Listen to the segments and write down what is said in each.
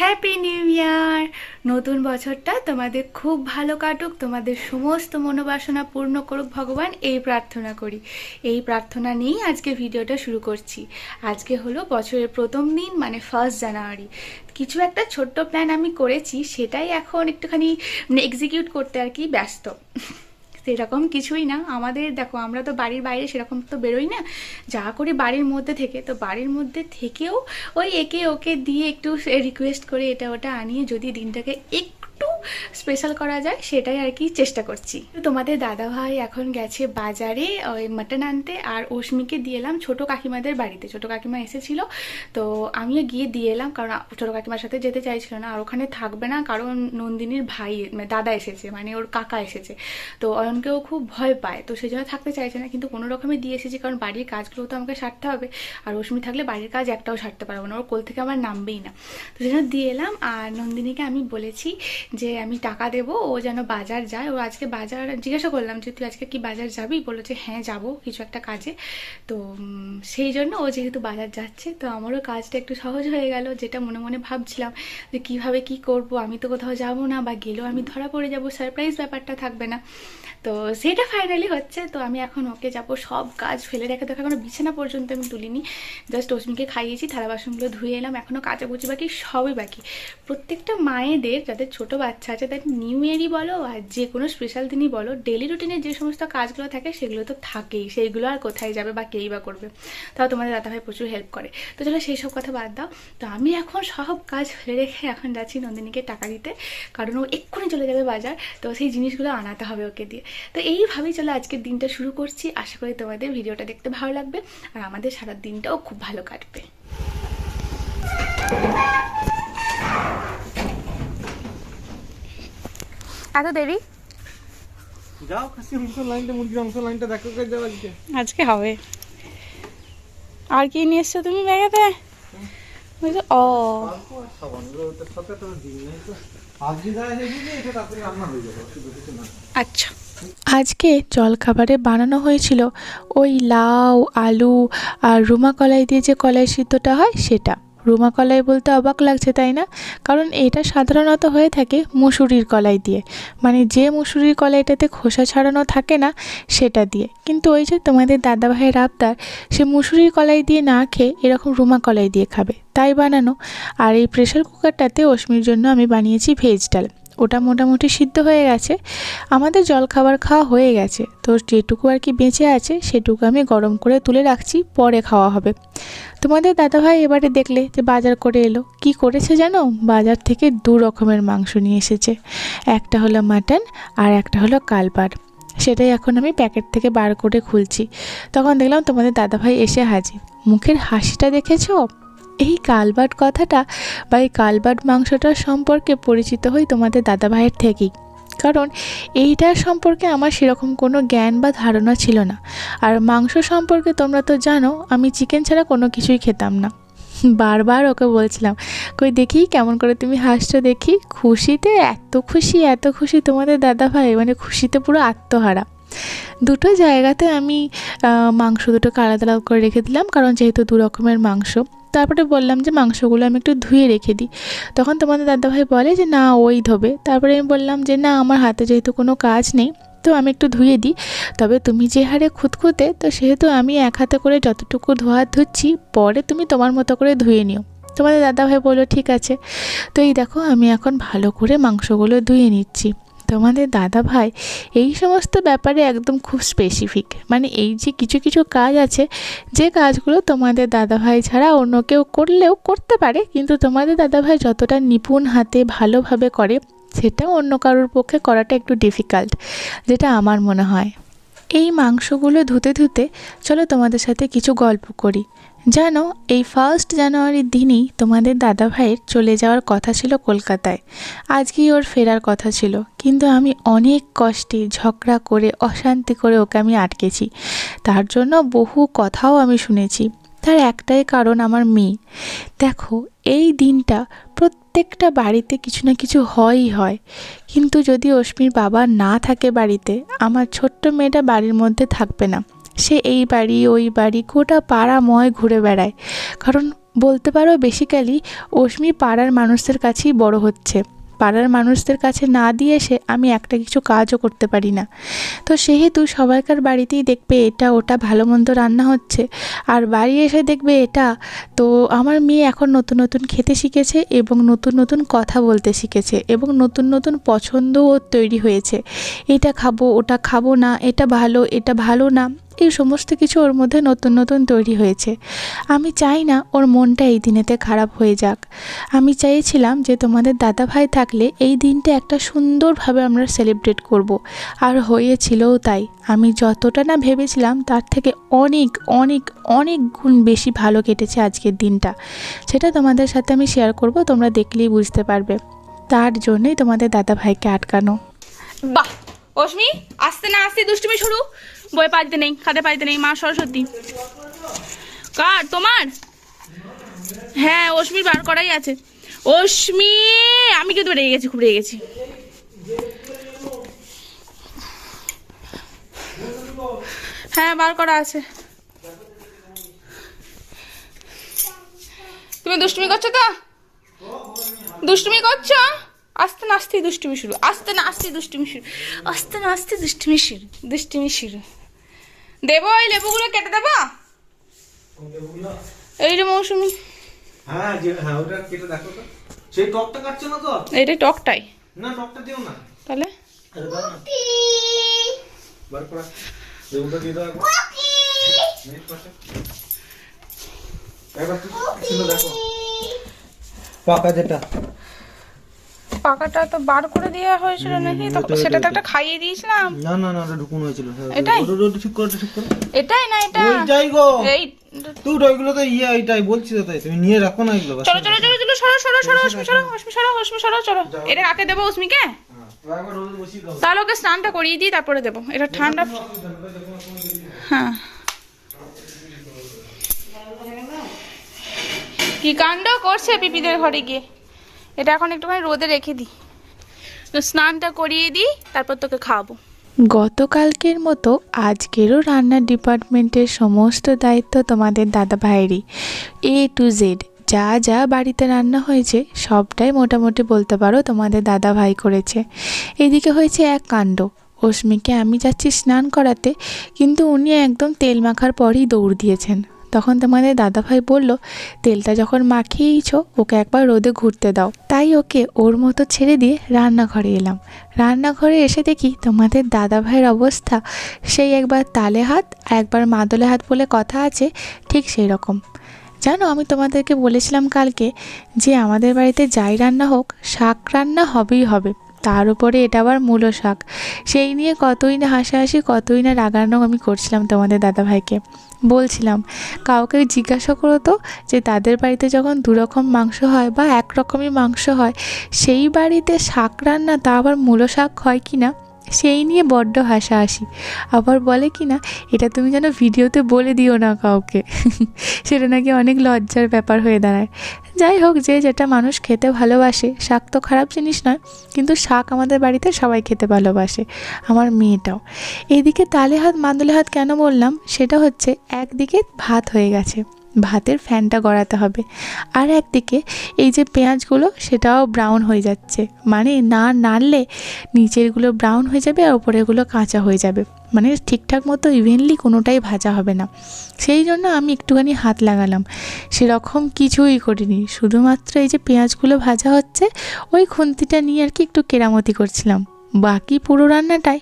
Happy new year নতুন বছরটা তোমাদের খুব ভালো কাটুক, তোমাদের সমস্ত মনোবাসনা পূর্ণ করুক ভগবান, এই প্রার্থনা করি। এই প্রার্থনা নিয়েই আজকে ভিডিওটা শুরু করছি। আজকে হলো বছরের প্রথম দিন মানে ফার্স্ট জানুয়ারি কিছু একটা ছোট্ট প্ল্যান আমি করেছি, সেটাই এখন একটুখানি মানে এক্সিকিউট করতে আর কি ব্যস্ত। সেরকম কিছুই না। আমাদের দেখো, আমরা তো বাড়ির বাইরে সেরকম তো বেরোই না। যা করি বাড়ির মধ্যে থেকে। তো বাড়ির মধ্যে থেকেও ওই একে ওকে দিয়ে একটু রিকোয়েস্ট করে এটা ওটা আনিয়ে যদি দিনটাকে একটু স্পেশাল করা যায়, সেটাই আর কি চেষ্টা করছি। তোমাদের দাদা ভাই এখন গেছে বাজারে, ওই মাটন আনতে, আর অশ্মিকে দিয়ে এলাম ছোটো কাকিমাদের বাড়িতে। ছোটো কাকিমা এসেছিল, তো আমিও গিয়ে দিয়ে এলাম, কারণ ছোটো কাকিমার সাথে যেতে চাইছিল না, আর ওখানে থাকবে না, কারণ নন্দিনীর ভাই মানে দাদা এসেছে মানে ওর কাকা এসেছে। তো অয়নকেও খুব ভয় পায়, তো সেই জন্য থাকতে চাইছে না, কিন্তু কোনো রকমে দিয়ে এসেছি, কারণ বাড়ির কাজগুলো তো আমাকে সারতে হবে। আর অস্মি থাকলে বাড়ির কাজ একটাও সারতে পারব না, ওর কোল থেকে আমার নামবেই না। তো সেই জন্য দিয়ে এলাম, আর নন্দিনীকে আমি বলেছি যে আমি টাকা দেবো, ও যেন বাজার যায়। ও আজকে বাজার, জিজ্ঞাসা করলাম যে, তুই আজকে কি বাজার যাবি? বলল যে হ্যাঁ যাব কিছু একটা কাজে। তো সেই জন্য ও যেহেতু বাজার যাচ্ছে, তো আমারও কাজটা একটু সহজ হয়ে গেল। যেটা মনে মনে ভাবছিলাম যে, কীভাবে কি করব? আমি তো কোথাও যাব না বা গেলেও আমি ধরা পড়ে যাব। সারপ্রাইজ ব্যাপারটা থাকবে না। তো সেটা ফাইনালি হচ্ছে। তো আমি এখন ওকে যাব সব কাজ ফেলে রেখে। দেখো, এখনও বিছানা পর্যন্ত আমি তুলিনি। জাস্ট অস্মিকে খাইয়েছি, থালা বাসনগুলো ধুয়ে এলাম। এখনও কাচাকুচি বাকি, সবই বাকি। প্রত্যেকটা মায়েদের, যাদের ছোট বাচ্চা আছে তাদের নিউ ইয়ারই বলো আর যে কোনো স্পেশাল দিনই বলো ডেলি রুটিনের যে সমস্ত কাজগুলো থাকে সেগুলো তো থাকেই, সেইগুলো আর কোথায় যাবে বা কেই বা করবে, তাও তোমাদের দাদাভাই প্রচুর হেল্প করে। তো চলো সেই সব কথা বাদ দাও। তো আমি এখন সব কাজ ফেলে রেখে এখন যাচ্ছি নন্দিনীকে টাকা দিতে, কারণ ও এক্ষুনি চলে যাবে বাজার, তো সেই জিনিসগুলো আনাতে হবে ওকে দিয়ে। তো এইভাবেই চলো আজকের দিনটা শুরু করছি। আশা করি তোমাদের ভিডিওটা দেখতে ভালো লাগবে আর আমাদের সারা দিনটাও খুব ভালো কাটবে। এত দেরি? যাও খাসি মাংস লাইনটা মুরগির মাংস লাইনটা দেখো কে যাও আজকে। আজকে হবে। আর কি নিয়ে এসছো তুমি ব্যাগেতে? বলছো, ও। হয়ে আচ্ছা। আজকে জলখাবারে বানানো হয়েছিল ওই লাউ আলু আর রুমা কলাই দিয়ে যে কলাই সিদ্ধটা হয় সেটা। রুমা কলাই বলতে অবাক লাগছে, তাই না? কারণ এটা সাধারণত হয়ে থাকে মুসুরির কলাই দিয়ে। মানে যে মুসুরির কলাইটাতে খোসা ছাড়ানো থাকে না, সেটা দিয়ে। কিন্তু ওই যে তোমাদের দাদাভাইয়ের আবদার, সে মুসুরির কলাই দিয়ে না খেয়ে এরকম রুমা কলাই দিয়ে খাবে। তাই বানানো। আর এই প্রেশার কুকারটাতে অশ্মির জন্য আমি বানিয়েছি ভেজ ডাল। ওটা মোটামুটি সিদ্ধ হয়ে গেছে। আমাদের জলখাবার খাওয়া হয়ে গেছে। তো যেটুকু আর কি বেঁচে আছে, সেটুকু আমি গরম করে তুলে রাখছি, পরে খাওয়া হবে। তোমাদের দাদাভাই এবারে দেখলে যে বাজার করে এলো। কি করেছে জানো? বাজার থেকে দু রকমের মাংস নিয়ে এসেছে। একটা হলো মাটন আর একটা হলো কালবার সেটাই এখন আমি প্যাকেট থেকে বার করে খুলছি। তখন দেখলাম তোমাদের দাদাভাই এসে হাজির। মুখের হাসিটা দেখেছ? এই কালবাট কথাটা বা এই কালবাট মাংসটার সম্পর্কে পরিচিত হই তোমাদের দাদাভাইয়ের থেকেই। কারণ এইটার সম্পর্কে আমার সেরকম কোনো জ্ঞান বা ধারণা ছিল না। আর মাংস সম্পর্কে তোমরা তো জানো, আমি চিকেন ছাড়া কোনো কিছুই খেতাম না। বারবার ওকে বলছিলাম, কই দেখি কেমন করে তুমি হাসছো দেখি। খুশিতে এত খুশি এত খুশি তোমাদের দাদাভাই মানে খুশিতে পুরো আত্মহারা। দুটো জায়গাতে আমি মাংস দুটোকে আলাদা আলাদা করে রেখে দিলাম, কারণ যেহেতু দু রকমের মাংস। তারপরে বললাম যে মাংসগুলো আমি একটু ধুয়ে রেখে দিই। তখন তোমাদের দাদাভাই বলে যে, না, ওই ধোবে। তারপরে আমি বললাম যে, না, আমার হাতে যেহেতু কোনো কাজ নেই, তো আমি একটু ধুয়ে দিই। তবে তুমি যে হারে খুঁতখুঁতে, তো সেহেতু আমি এক হাতে করে যতটুকু ধোয়া ধুচ্ছি, পরে তুমি তোমার মতো করে ধুয়ে নিও। তোমাদের দাদাভাই বলল, ঠিক আছে। তো এই দেখো, আমি এখন ভালো করে মাংসগুলো ধুয়ে নিচ্ছি। তোমাদের দাদা ভাই এই সমস্ত ব্যাপারে একদম খুব স্পেসিফিক মানে এই যে কিছু কিছু কাজ আছে, যে কাজগুলো তোমাদের দাদাভাই ছাড়া অন্য কেউ করলেও করতে পারে, কিন্তু তোমাদের দাদাভাই যতটা নিপুণ হাতে ভালোভাবে করে, সেটা অন্য কারোর পক্ষে করাটা একটু ডিফিকাল্ট যেটা আমার মনে হয়। এই মাংসগুলো ধুতে ধুতে চলো তোমাদের সাথে কিছু গল্প করি। জানো, এই ফার্স্ট জানুয়ারির দিনই তোমাদের দাদাভাইয়ের চলে যাওয়ার কথা ছিল কলকাতায়। আজকেই ওর ফেরার কথা ছিল। কিন্তু আমি অনেক কষ্টে ঝগড়া করে, অশান্তি করে ওকে আমি আটকেছি। তার জন্য বহু কথাও আমি শুনেছি। তার একটাই কারণ আমার মেয়ে। দেখো, এই দিনটা প্রত্যেকটা বাড়িতে কিছু না কিছু হয়ই হয়। কিন্তু যদি অশ্মির বাবা না থাকে বাড়িতে, আমার ছোট্ট মেয়েটা বাড়ির মধ্যে থাকবে না। সে এই বাড়ি, ওই বাড়ি, গোটা পাড়াময় ঘুরে বেড়ায়। কারণ বলতে পারো বেসিক্যালি অশ্মি পাড়ার মানুষদের কাছেই বড় হচ্ছে। পাড়ার মানুষদের কাছে না দিয়ে এসে আমি একটা কিছু কাজও করতে পারি না। তো সেহেতু সবাইকার বাড়িতেই দেখবে এটা ওটা ভালো মন্দ রান্না হচ্ছে। আর বাড়ি এসে দেখবে এটা, তো আমার মেয়ে এখন নতুন নতুন খেতে শিখেছে এবং নতুন নতুন কথা বলতে শিখেছে এবং নতুন নতুন পছন্দও তৈরি হয়েছে। এটা খাব, ওটা খাব না, এটা ভালো এটা ভালো না। এই সমস্ত কিছু ওর মধ্যে নতুন নতুন তৈরি হয়েছে। আমি চাই না ওর মনটা এই দিনেতে খারাপ হয়ে যাক। আমি চাইছিলাম যে তোমাদের দাদা ভাই থাকলে এই দিনটা একটা সুন্দরভাবে আমরা সেলিব্রেট করব। আর হয়েছিলও তাই। আমি যতটা না ভেবেছিলাম তার থেকে অনেক অনেক অনেক গুণ বেশি ভালো কেটেছে আজকের দিনটা। সেটা তোমাদের সাথে আমি শেয়ার করব, তোমরা দেখলেই বুঝতে পারবে। তার জন্যই তোমাদের দাদা ভাইকে আটকানো। বাহ! অশ্মি, আসতে না আসতে দুষ্টুমি শুরু। বই পাইতে নেই, খাতে পাইতে নেই, মা সরস্বতী। কার, তোমার? হ্যাঁ অশ্মির বার করাই আছে। অশ্মি, আমি কিন্তু রেগে গেছি, খুব রেগে গেছি। হ্যাঁ বার করা আছে। তুমি দুষ্টুমি করছ তো? দুষ্টুমি করছ? আস্তে না আস্তে দুষ্টুমি শুরু। আস্তে না আস্তে দুষ্টুমি শুরু। আস্তে না আস্তে দুষ্টুমি শুরু দুষ্টুমি শুরু। দেবো ওই লেবুগুলো কেটে দেবো? এই রে মৌসুমি। হ্যাঁ হ্যাঁ ওটা কেটে দেখো তো। সেই টকটা কাটছে না তো? এইটাই টকটাই। না টকটা দিও না। তাহলে। বার করা। লেবুটা দিয়ে দাও একবার। দেখো। পাকা যেটা। পাকাটা তো বার করে দেওয়া হয়েছিল নাকি? তো সেটা তো একটা খাইয়ে দিয়েছিলাম। না না না ওটা ঢুকুন হয়েছিল। হ্যাঁ, এটাই? ঠিক করো ঠিক করো। এটাই না এটা? ওইটাই গো। এই তুই ওইগুলো তো ইয়ে এইটাই বলছি তো তাই। তুমি নিয়ে রাখো না এগুলো চলো চলো চলো চলো সরো সরো সরো অশ্মি সরো অশ্মি সরো অশ্মি সরো চলো। এটা কাকে দেবো অশ্মিকে? হ্যাঁ, তাহলে ওকে স্নানটা করিয়ে দিই তারপরে দেবো। এটা ঠান্ডা হ্যাঁ। কি কাণ্ড করছে পিপিদের ঘরে গিয়ে? এটা এখন একটুখানি রোদে রেখে দিই। স্নানটা করিয়ে দিই, তারপর তোকে খাওয়াবো। গতকালকের মতো আজকেরও রান্নার ডিপার্টমেন্টের সমস্ত দায়িত্ব তোমাদের দাদা ভাইয়েরই এ টু জেড যা যা বাড়িতে রান্না হয়েছে, সবটাই মোটামুটি বলতে পারো তোমাদের দাদা ভাই করেছে। এদিকে হয়েছে এক কাণ্ড। অশ্মিকে আমি যাচ্ছি স্নান করাতে, কিন্তু উনি একদম তেল মাখার পরই দৌড় দিয়েছেন। তখন তোমাদের দাদাভাই বলল, তেলটা যখন মাখিয়েইছো, ওকে একবার রোদে ঘুরতে দাও। তাই ওকে ওর মতো ছেড়ে দিয়ে রান্নাঘরে এলাম। রান্নাঘরে এসে দেখি তোমাদের দাদাভাইয়ের অবস্থা, সেই একবার তালে হাত, একবার মাদলে হাত বলে কথা আছে, ঠিক সেই রকম জানো, আমি তোমাদেরকে বলেছিলাম কালকে যে আমাদের বাড়িতে যাই রান্না হোক, শাক রান্না হবেই হবে। তার উপরে এটা আবার মূলো শাক। সেই নিয়ে কতই না হাসাহাসি, কতই না রাগানো আমি করছিলাম তোমাদের দাদাভাইকে। বলছিলাম, কাউকে জিজ্ঞাসা করো তো যে তাদের বাড়িতে যখন দুরকম মাংস হয় বা এক রকমই মাংস হয়, সেই বাড়িতে শাক রান্না তা আবার মূলো শাক হয় কি না সেই নিয়ে বড্ড হাসাহাসি। আবার বলে কি না, এটা তুমি যেন ভিডিওতে বলে দিও না কাউকে। সেটা নাকি অনেক লজ্জার ব্যাপার হয়ে দাঁড়ায়। যাই হোক, যে যেটা মানুষ খেতে ভালোবাসে, শাক তো খারাপ জিনিস নয়, কিন্তু শাক আমাদের বাড়িতে সবাই খেতে ভালোবাসে, আমার মেয়েটাও। এদিকে তালে হাত মাদলে হাত কেন বললাম, সেটা হচ্ছে একদিকে ভাত হয়ে গেছে। ভাতের ফ্যানটা গড়াতে হবে। আর একদিকে এই যে পেঁয়াজগুলো, সেটাও ব্রাউন হয়ে যাচ্ছে। মানে না নাড়লে নিচেরগুলো ব্রাউন হয়ে যাবে আর ওপরেগুলো কাঁচা হয়ে যাবে। মানে ঠিকঠাক মতো ইভেনলি কোনোটাই ভাজা হবে না। সেই জন্য আমি একটুখানি হাত লাগালাম। সেরকম কিছুই করিনি। শুধুমাত্র এই যে পেঁয়াজগুলো ভাজা হচ্ছে, ওই খুন্তিটা নিয়ে আর কি একটু কেরামতি করছিলাম। বাকি পুরো রান্নাটাই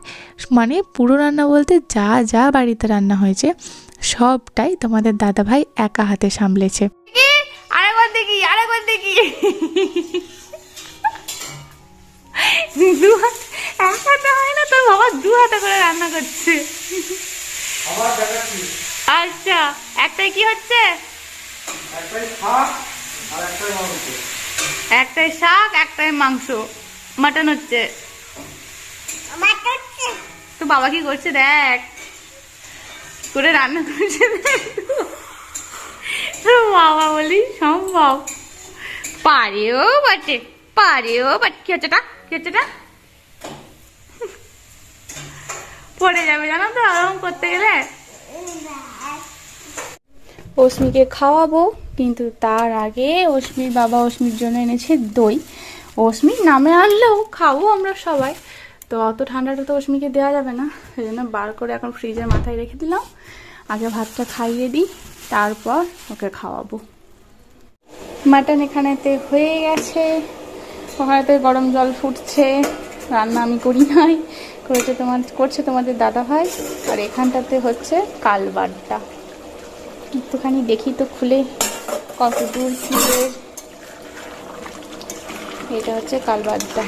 মানে পুরো রান্না বলতে যা যা বাড়িতে রান্না হয়েছে সবটাই তোমাদের দাদাভাই একা হাতে সামলেছে। আরেকবার দেখি আরেকবার দেখি। দু হাত এক হাতে হয় না তোর বাবা দু হাতে করে রান্না করছে। আচ্ছা একটাই কি হচ্ছে? একটাই শাক একটাই মাংস। একটাই শাক একটাই মাংস। মাটন হচ্ছে। তো বাবা কি করছে দেখ। করে রান্না করছে। বাবা বলি, সম্ভব। পারেও বটে পারেও বটে। কি হচ্ছে কি হচ্ছে পড়ে যাবে, জানো তো আরাম করতে গেলে। অস্মিকে খাওয়াবো, কিন্তু তার আগে অশ্মির বাবা অশ্মির জন্য এনেছে দই। অশ্মির নামে আনলেও খাব আমরা সবাই। তো অত ঠান্ডাটা তো অশ্মিকে দেওয়া যাবে না সেই জন্য বার করে এখন ফ্রিজের মাথায় রেখে দিলাম। আগে ভাতটা খাইয়ে দিই, তারপর ওকে খাওয়াবো। মাটন এখানেতে হয়ে গেছে। ওখানেতে গরম জল ফুটছে, রান্না আমি করি নাই, করেছে তোমার, করছে তোমাদের দাদা ভাই আর এখানটাতে হচ্ছে কালবারটা একটুখানি দেখি তো খুলে কত দূর এর। এটা হচ্ছে কালবারটা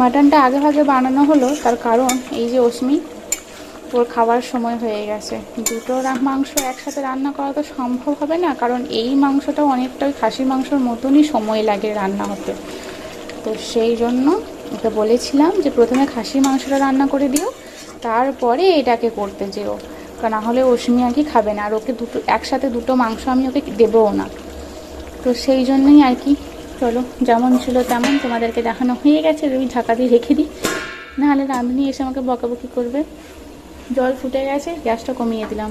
মাটনটা আগে ভাগে বানানো হলো, তার কারণ এই যে অশ্মি, ওর খাবার সময় হয়ে গেছে। দুটো মাংস একসাথে রান্না করা তো সম্ভব হবে না, কারণ এই মাংসটা অনেকটা ওই খাসির মাংসর মতনই সময় লাগে রান্না হতে। তো সেই জন্য ওকে বলেছিলাম যে প্রথমে খাসির মাংসটা রান্না করে দিও, তারপরে এটাকে করতে যেও। কারণ না হলে অশ্মি আর কি খাবে না, আর ওকে দুটো একসাথে দুটো মাংস আমি ওকে দেবও না। তো সেই জন্যই আর কি চলো, যেমন ছিল তেমন তোমাদেরকে দেখানো হয়ে গেছে আমি ঢাকা দিয়ে রেখে দিই। নাহলে রাঁধুনি এসে আমাকে বকাবকি করবে। জল ফুটে গেছে, গ্যাসটা কমিয়ে দিলাম।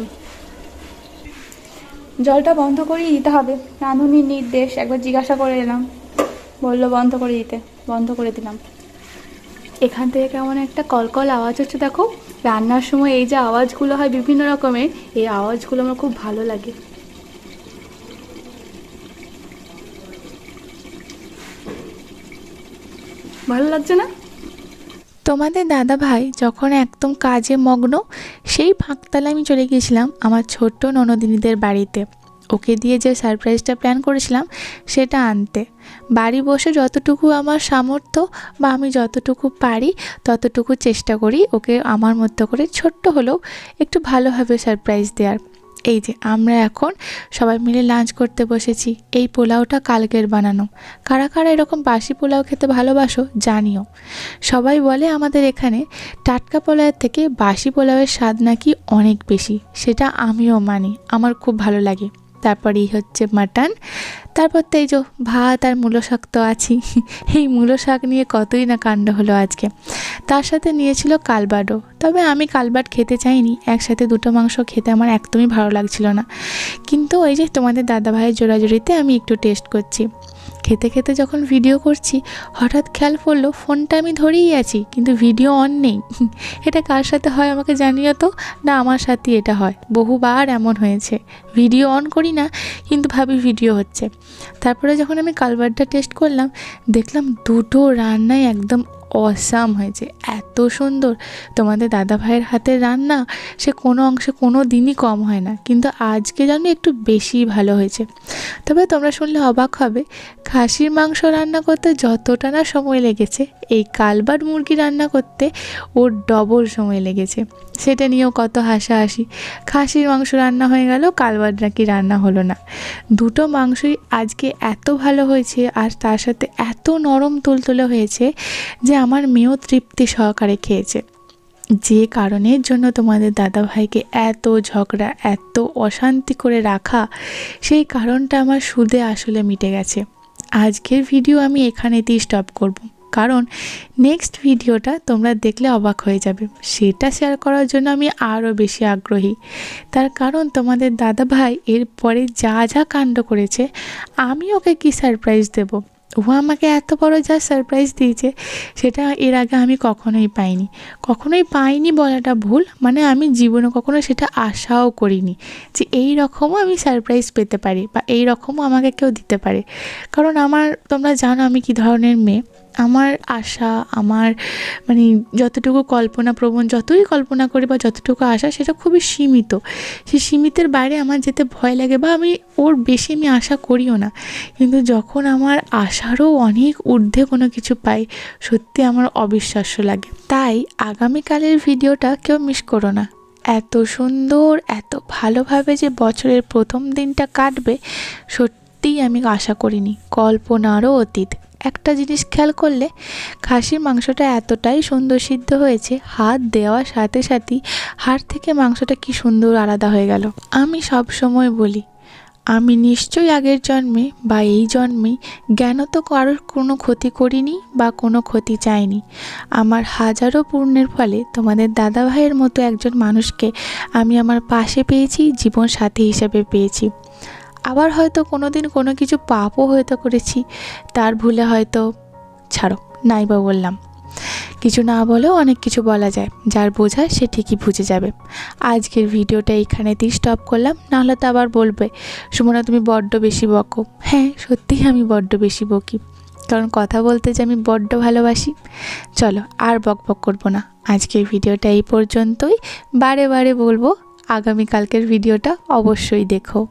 জলটা বন্ধ করেই দিতে হবে। রাঁধুনির নির্দেশ, একবার জিজ্ঞাসা করে এলাম। বলল, বন্ধ করে দিতে, বন্ধ করে দিলাম। এখান থেকে কেমন একটা কলকল আওয়াজ হচ্ছে, দেখো। রান্নার সময় এই যে আওয়াজগুলো হয় বিভিন্ন রকমের, এই আওয়াজগুলো আমার খুব ভালো লাগে। ভালো লাগছে না? তোমাদের দাদা ভাই যখন একদম কাজে মগ্ন, সেই ফাঁকতালে আমি চলে গিয়েছিলাম আমার ছোট্ট ননদিনীদের বাড়িতে। ওকে দিয়ে যে সারপ্রাইজটা প্ল্যান করেছিলাম, সেটা আনতে। বাড়ি বসে যতটুকু আমার সামর্থ্য বা আমি যতটুকু পারি, ততটুকু চেষ্টা করি ওকে আমার মতো করে ছোট্ট হলেও একটু ভালোভাবে সারপ্রাইজ দেওয়ার। এই যে আমরা এখন সবাই মিলে লাঞ্চ করতে বসেছি। এই পোলাওটা কালকের বানানো। কারা কারা এরকম বাসি পোলাও খেতে ভালোবাসো জানিও। সবাই বলে আমাদের এখানে টাটকা পোলাওয়ের থেকে বাসি পোলাওয়ের স্বাদ নাকি অনেক বেশি, সেটা আমিও মানি। আমার খুব ভালো লাগে। তারপরেই হচ্ছে মাটন। তারপর তো এই যে ভাত আর মূলো শাক তো আছি এই মূলো শাক নিয়ে কতই না কাণ্ড হলো আজকে। তার সাথে নিয়েছিল কালবাডও তবে আমি কালবাড খেতে চাইনি। একসাথে দুটো মাংস খেতে আমার একদমই ভালো লাগছিল না। কিন্তু ওই যে তোমাদের দাদাভাইয়ের জোড়াজোড়িতে আমি একটু টেস্ট করছি। খেতে খেতে যখন ভিডিও করছি, হঠাৎ খেয়াল পড়ল ফোনটা আমি ধরেই আছি, কিন্তু ভিডিও অন নেই। এটা কার সাথে হয় আমাকে জানিও তো? না, আমার সাথেই এটা হয়। বহুবার এমন হয়েছে। ভিডিও অন করি না, কিন্তু ভাবি ভিডিও হচ্ছে। তারপরে যখন আমি কালবারটা টেস্ট করলাম, দেখলাম দুটো রান্নাই একদম অসাম হয়েছে। এত সুন্দর। তোমাদের দাদা ভাইয়ের হাতের রান্না, সে কোনো অংশে কোনো দিনই কম হয় না। কিন্তু আজকে যেন একটু বেশি ভালো হয়েছে। তবে তোমরা শুনলে অবাক হবে, খাসির মাংস রান্না করতে যতটা না সময় লেগেছে, এই কালবার মুরগি রান্না করতে ওর ডবল সময় লেগেছে। সেটা নিয়েও কত হাসাহাসি। খাসির মাংস রান্না হয়ে গেল কালবার নাকি রান্না হলো না। দুটো মাংসই আজকে এত ভালো হয়েছে আর তার সাথে এত নরম তুলতুলে হয়েছে যে আমার মেয়েও তৃপ্তি সহকারে খেয়েছে। যে কারণের জন্য তোমাদের দাদাভাইকে এত ঝগড়া, এত অশান্তি করে রাখা, সেই কারণটা আমার সুদে আসলে মিটে গেছে। আজকের ভিডিও আমি এখানেতেই স্টপ করব। কারণ নেক্সট ভিডিওটা তোমরা দেখলে অবাক হয়ে যাবে। সেটা শেয়ার করার জন্য আমি আরও বেশি আগ্রহী। তার কারণ তোমাদের দাদা ভাই এরপরে যা যা কাণ্ড করেছে, আমি ওকে কি সারপ্রাইজ দেব? ও আমাকে এত বড় যা সারপ্রাইজ দিয়েছে, সেটা এর আগে আমি কখনোই পাইনি। কখনোই পাইনি বলাটা ভুল মানে আমি জীবনে কখনো সেটা আশাও করিনি যে এই রকমও আমি সারপ্রাইজ পেতে পারি বা এই রকমও আমাকে কেউ দিতে পারে। কারণ আমার, তোমরা জানো আমি কী ধরনের মেয়ে। আমার আশা, আমার মানে যতটুকু কল্পনা প্রবণ, যতই কল্পনা করি বা যতটুকু আশা, সেটা খুবই সীমিত। সেই সীমিতের বাইরে আমার যেতে ভয় লাগে বা আমি, ওর বেশি আমি আশা করিও না। কিন্তু যখন আমার আশারও অনেক ঊর্ধ্বে কোনো কিছু পাই, সত্যি আমার অবিশ্বাস্য লাগে। তাই আগামীকালের ভিডিওটা কেউ মিস করো না। এত সুন্দর, এত ভালোভাবে যে বছরের প্রথম দিনটা কাটবে, সত্যিই আমি আশা করিনি। কল্পনারও অতীত। একটা জিনিস খেয়াল করলে খাসির মাংসটা এতটাই সুন্দর সিদ্ধ হয়েছে, হাত দেওয়ার সাথে সাথেই হাড় থেকে মাংসটা কি সুন্দর আলাদা হয়ে গেল। আমি সব সময় বলি, আমি নিশ্চয়ই আগের জন্মে বা এই জন্মে জ্ঞান তো কারোর কোনো ক্ষতি করিনি বা কোনো ক্ষতি চাইনি। আমার হাজারো পূর্ণের ফলে তোমাদের দাদা ভাইয়ের মতো একজন মানুষকে আমি আমার পাশে পেয়েছি জীবন সাথী হিসেবে পেয়েছি। আবার হয়তো কোনো দিন কোনো কিছু পাপও হয়তো করেছি, তার ভুলে হয়তো, ছাড়ো নাই বা বললাম। কিছু না বলেও অনেক কিছু বলা যায়, যার বোঝা সে ঠিকই বুঝে যাবে। আজকের ভিডিওটা এখানেতেই স্টপ করলাম, নাহলে তো আবার বলবে, সুমনা তুমি বড্ড বেশি বকো। হ্যাঁ সত্যিই আমি বড্ড বেশি বকি। কারণ কথা বলতে যে আমি বড্ড ভালোবাসি, চলো আর বক বক করব না। আজকের ভিডিওটা এই পর্যন্তই। বারে বারে বলব, আগামীকালকের ভিডিওটা অবশ্যই দেখো।